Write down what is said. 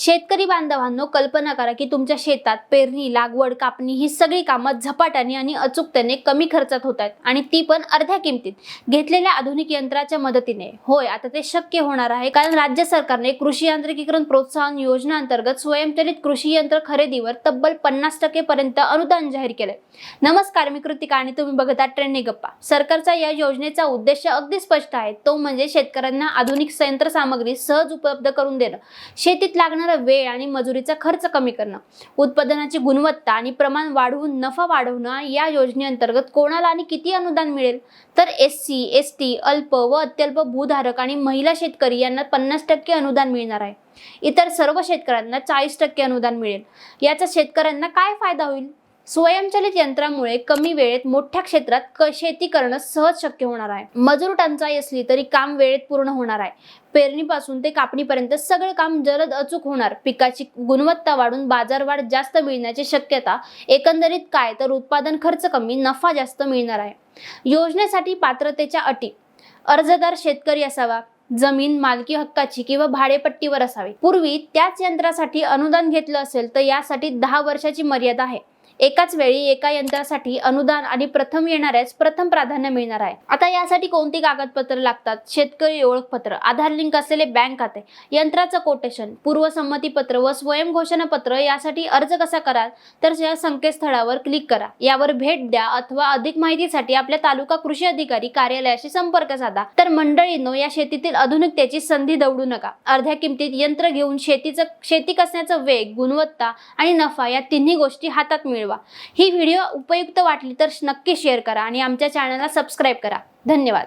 शेतकरी बांधवांनो कल्पना करा की तुमच्या शेतात पेरणी लागवड कापणी ही सगळी कामं झपाट्याने आणि अचूकतेने कमी खर्चात होत आहेत आणि ती पण अर्ध्या किमतीत. घेतलेल्या आधुनिक यंत्राच्या मदतीने. होय आता ते शक्य होणार आहे कारण राज्य सरकारने कृषी यांत्रिकीकरण प्रोत्साहन योजना अंतर्गत स्वयंचलित कृषी यंत्र खरेदीवर तब्बल पन्नास टक्के पर्यंत अनुदान जाहीर केलंय. नमस्कार मी कृतिका आणि तुम्ही बघता ट्रेनने गप्पा. सरकारचा या योजनेचा उद्देश अगदी स्पष्ट आहे. तो म्हणजे शेतकऱ्यांना आधुनिक यंत्रसामग्री सहज उपलब्ध करून देणं. शेतीत लागणार वेळ आणि मजुरीचा खर्च कमी करणं उत्पादनाची गुणवत्ता आणि प्रमाण वाढवून नफा वाढवणं या योजनेअंतर्गत कोणाला आणि किती अनुदान मिळेल? तर एस सी एस टी अल्प व अत्यल्प भूधारक आणि महिला शेतकरी यांना पन्नास टक्के अनुदान मिळणार आहे. इतर सर्व शेतकऱ्यांना चाळीस टक्के अनुदान मिळेल. याचा शेतकऱ्यांना काय फायदा होईल? स्वयंचलित यंत्रामुळे कमी वेळेत मोठ्या क्षेत्रात क- शेती करणं सहज शक्य होणार आहे. मजूर टंचाई असली तरी काम वेळेत पूर्ण होणार आहे. पेरणीपासून ते कापणीपर्यंत सगळं काम जलद अचूक होणार. पिकाची गुणवत्ता वाढून बाजारवाढ जास्त मिळण्याची शक्यता एकंदरीत काय तर उत्पादन खर्च कमी नफा जास्त मिळणार आहे. योजनेसाठी पात्रतेच्या अटी. अर्जदार शेतकरी असावा जमीन मालकी हक्काची किंवा भाडेपट्टीवर असावी. पूर्वी त्याच यंत्रासाठी अनुदान घेतलं असेल तर यासाठी दहा वर्षाची मर्यादा आहे. एकाच वेळी एका यंत्रासाठी अनुदान आणि प्रथम येणाऱ्याच प्रथम प्राधान्य मिळणार आहे. आता यासाठी कोणती कागदपत्र लागतात? शेतकरी ओळखपत्र आधार लिंक असलेले बँक खाते यंत्राचं कोटेशन पूर्वसंमती पत्र व स्वयंघोषणा पत्र यासाठी अर्ज कसा कराल? तर या संकेतस्थळावर क्लिक करा. यावर भेट द्या अथवा अधिक माहितीसाठी आपल्या तालुका कृषी अधिकारी कार्यालयाशी संपर्क साधा. तर मंडळींनो या शेतीतील आधुनिकतेची संधी दवडू नका. अर्ध्या किमतीत यंत्र घेऊन शेतीचं शेती कसण्याचा वेग गुणवत्ता आणि नफा या तिन्ही गोष्टी हातात मिळवा. ही व्हिडिओ उपयुक्त वाटली तर नक्की शेअर करा आणि आमच्या चॅनलला सबस्क्राईब करा. धन्यवाद.